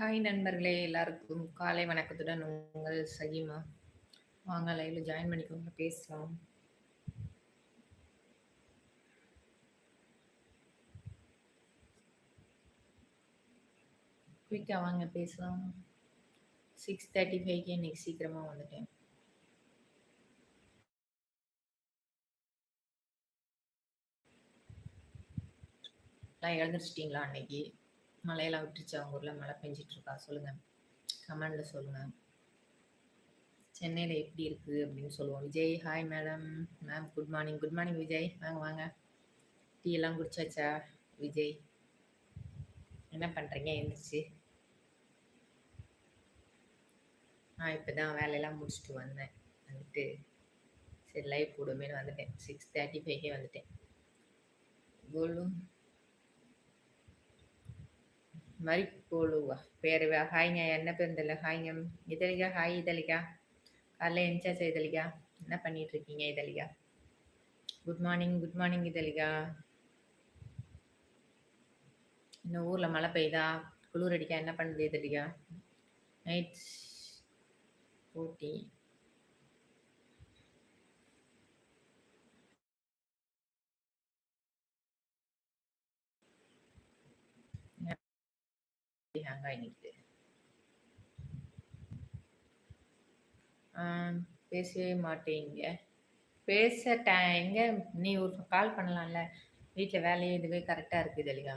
Hi நண்பர்களே எல்லாருக்கும் காலை வணக்கத்துடன் உங்கள் சகிமா. வாங்க லைவ்ல ஜாயின் பண்ணிக்கோங்க பேசலாம். குயிக்காக வாங்க பேசலாம். சிக்ஸ் தேர்ட்டி ஃபைவ்க்கு இன்னைக்கு சீக்கிரமாக வந்துட்டேன். நான் எழுந்திரிச்சிட்டிங்களா அன்னைக்கு? மழையெல்லாம் விட்டுருச்சு. அவங்க ஊரில் மழை பெஞ்சிட்டு இருக்கா? சொல்லுங்கள் கமெண்டில் சொல்லுங்கள் சென்னையில் எப்படி இருக்குது அப்படின்னு சொல்லுவோம். Vijay hi madam ma'am good morning good morning Vijay. வாங்க வாங்க. டீ எல்லாம் குடிச்சாச்சா? விஜய் என்ன பண்ணுறீங்க எழுந்திரிச்சு நான் இப்போ தான் வேலையெல்லாம் முடிச்சுட்டு வந்தேன். வந்துட்டு சரி லைவ் போடுமேனு வந்துட்டேன். சிக்ஸ் தேர்ட்டி ஃபைவ்க்கே வந்துட்டேன். கோல்டும் மரிக்கோளுவா பேர் ஹாய்ங்க என்ன பேர் தெரியல ஹாய்ங்க இதழிகா ஹாய் இதழிகா காலைல என்ஜாய் இதழிகா என்ன பண்ணிட்டு இருக்கீங்க Idhazhika good morning good morning Idhazhika இந்த ஊரில் மழை பெய்யுதா குளிர் அடிக்கா என்ன பண்ணுது இதழிகா நைட் போட்டி ஹேங் ஆகி நிற்குது பேசவே மாட்டேங்க. பேச டை நீ ஒரு கால் பண்ணலாம்ல. வீட்டில் வேலையே இதுவே கரெக்டாக இருக்குது இல்லையா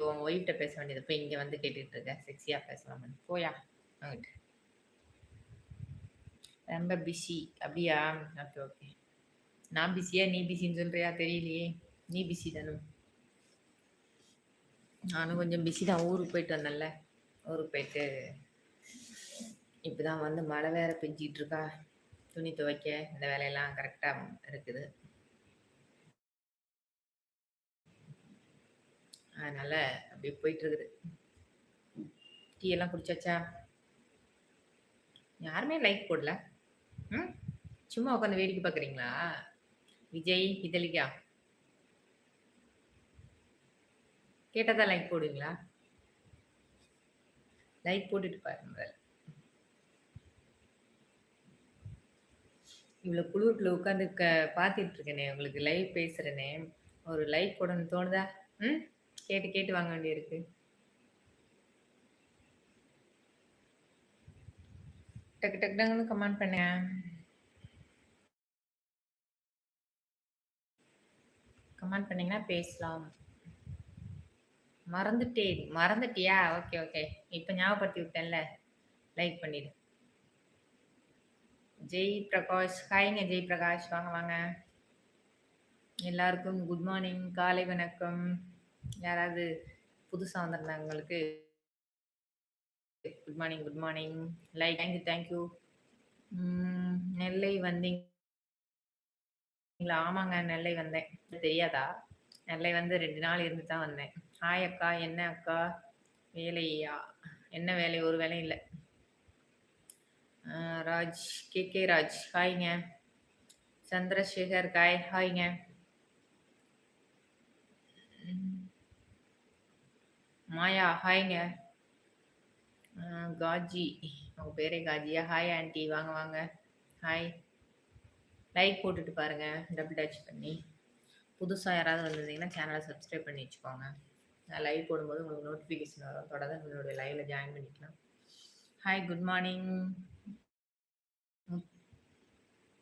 உங்கள் ஒய்ஃப்ட்ட பேச வேண்டியது போய் இங்கே வந்து கேட்டுட்டு இருக்க. செக்ஸியாக பேசலாம் போயா? அங்கிட்டு ரொம்ப பிஸி அப்படியா? ஓகே ஓகே நான் பிஸியா நீ பிஸின்னு சொல்றியா? தெரியலையே. நீ பிஸி தானும் நானும் கொஞ்சம் பிஸி தான். ஊருக்கு போயிட்டு வந்தேன்ல. ஊருக்கு போயிட்டு இப்போ தான் வந்து மழை வேற பெஞ்சிகிட்ருக்கா இருக்கா. துணி துவைக்க இந்த வேலையெல்லாம் கரெக்டாக இருக்குது. அதனால அப்படியே போயிட்டு இருக்குது. டீ எல்லாம் குடிச்சாச்சா? யாருமே லைக் போடல. ம்? சும்மா உட்காந்து வேடிக்கை பார்க்குறீங்களா விஜய் இதழிகா கேட்டதா லைக் போடுவீங்களா? லைக் போட்டுட்டு பாருங்க இவ்வளோ குளிர்ல உட்காந்து க பார்த்துட்டு இருக்கேனே உங்களுக்கு லைவ் பேசுகிறேனே ஒரு லைக் போடணும்னு தோணுதா? ம்? கேட்டு கேட்டு வாங்க வேண்டியிருக்கு. டக்கு டக்கு டக்குன்னு கமெண்ட் பண்ணேன் கமெண்ட் பண்ணீங்கன்னா பேசலாம். மறந்துட்டேன். மறந்துட்டியா? ஓகே ஓகே இப்போ ஞாபகப்படுத்தி விட்டேன்ல. லைக் பண்ணிடு. ஜெய் பிரகாஷ். ஹாய்ங்க ஜெய் பிரகாஷ். வாங்க வாங்க. எல்லாருக்கும் குட் மார்னிங் காலை வணக்கம். யாராவது புதுசாக வந்திருந்தாங்களுக்கு good morning good morning like thank you thank you Nellai வந்தீங்களா? ஆமாங்க நெல்லை வந்தேன். தெரியாதா? நெல்லை வந்து ரெண்டு நாள் இருந்து தான் வந்தேன். ஹாய் அக்கா என்ன அக்கா? வேலையா? என்ன வேலை? ஒரு வேலையும் இல்லை. ராஜ் கே கே ராஜ் ஹாய்ங்க. சந்திரசேகர் காய் ஹாய்ங்க. மாயா ஹாய்ங்க. காஜி உங்கள் பேரே காஜியா? ஹாய் ஆண்டி வாங்க வாங்க. ஹாய். லைக் போட்டுட்டு பாருங்கள் டபுள் டச் பண்ணி. புதுசாக யாராவது வந்திருந்தீங்கன்னா சேனலை சப்ஸ்கிரைப் பண்ணி வச்சுக்கோங்க. நான் லைவ் போடும்போது உங்களுக்கு நோட்டிஃபிகேஷன் வரும். தொடர்ந்து உங்களுடைய லைவ்ல ஜாயின் பண்ணிக்கலாம். Hi good morning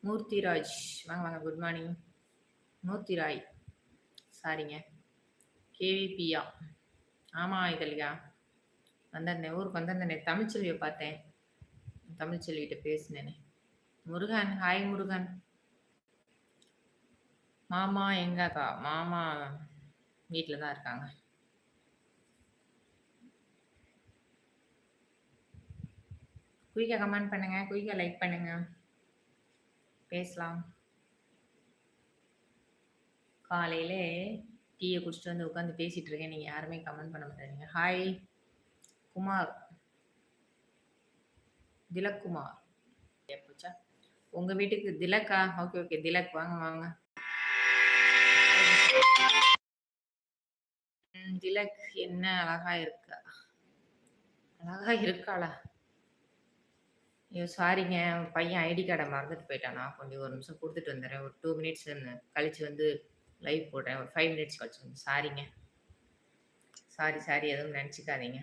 Moorthiraj. வாங்க வாங்க குட் மார்னிங் மூர்த்திராய். சாரிங்க. கேவிபியா ஆமாம் இதழியா வந்திருந்தேன். ஊருக்கு வந்திருந்தேன். தமிழ்ச்செல்வியை பார்த்தேன். தமிழ்ச்செல்விகிட்ட பேசினேனே. முருகன் ஹாய் முருகன். மாமா எங்கக்கா மாமா வீட்டில் தான் இருக்காங்க. குயிக்காக கமெண்ட் பண்ணுங்க. குயிக்காக லைக் பண்ணுங்க. பேசலாம். காலையில டீயை குடிச்சிட்டு வந்து உட்காந்து பேசிட்டு இருக்கேன். நீங்கள் யாருமே கமெண்ட் பண்ண மாட்டேங்க ஹாய் குமார். திலக்குமார் உங்கள் வீட்டுக்கு திலக்கா? ஓகே ஓகே திலக் வாங்க வாங்க. திலக் என்ன அழகா இருக்கா? அழகா இருக்காளா? ஐயோ சாரிங்க பையன் ஐடி கார்டை மறந்துட்டு போயிட்டானா. கொஞ்சம் ஒரு நிமிஷம் கொடுத்துட்டு வந்துடுறேன். ஒரு டூ மினிட்ஸ் கழிச்சு வந்து லைவ் போடுறேன். ஒரு ஃபைவ் மினிட்ஸ் கழிச்சு வந்து. சாரிங்க சாரி சாரி எதுவும் நினச்சிக்காதீங்க.